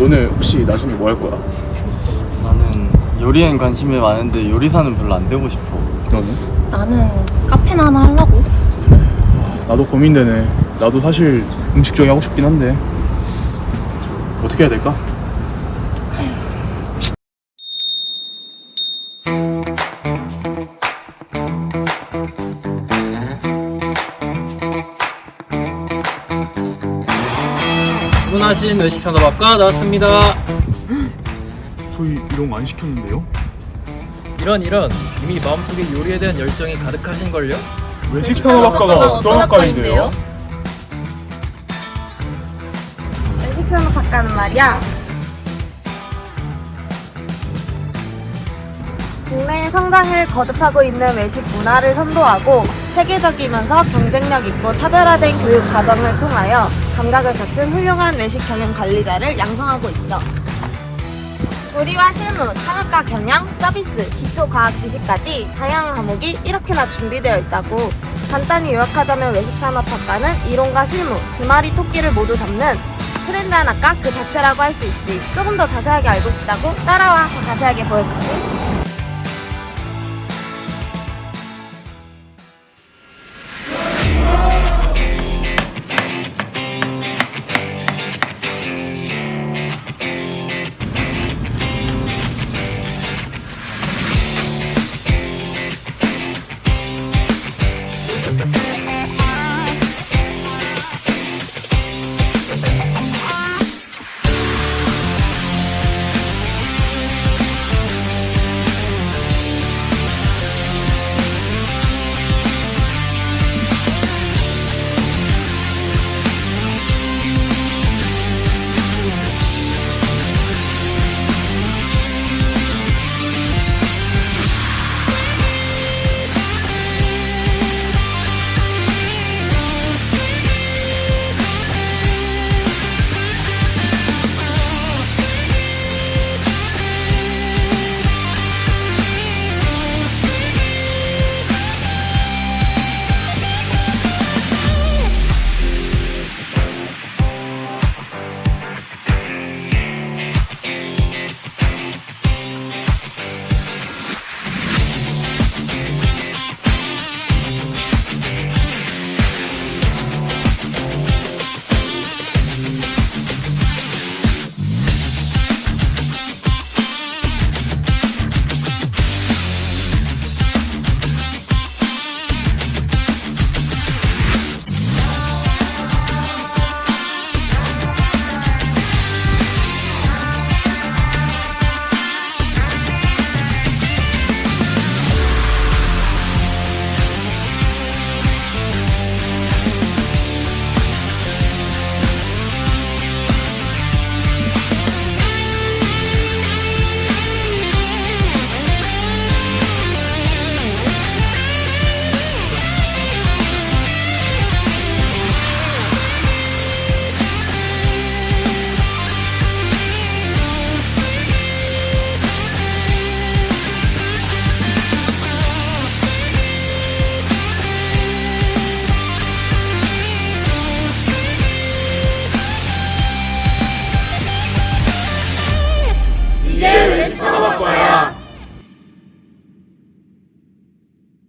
너네 혹시 나중에 뭐 할 거야? 나는 요리엔 관심이 많은데 요리사는 별로 안 되고 싶어. 너는? 나는 카페나 하나 하려고. 나도 고민되네. 나도 사실 음식 쪽이 하고 싶긴 한데 어떻게 해야 될까? 주문하신 외식 산업학과 나왔습니다. 저희 이런 거 안 시켰는데요? 이런 이런 이미 마음속에 요리에 대한 열정이 가득하신걸요? 외식 산업학과가 어떤 학과인데요? 외식산업 학과는 말이야. 국내의 성장을 거듭하고 있는 외식 문화를 선도하고 체계적이면서 경쟁력 있고 차별화된 교육 과정을 통하여 감각을 갖춘 훌륭한 외식 경영 관리자를 양성하고 있어. 요리와 실무, 창업과 경영, 서비스, 기초 과학 지식까지 다양한 과목이 이렇게나 준비되어 있다고 간단히 요약하자면 외식산업학과는 이론과 실무, 두 마리 토끼를 모두 잡는 트렌드한 학과 그 자체라고 할 수 있지. 조금 더 자세하게 알고 싶다고 따라와 더 자세하게 보여줄게.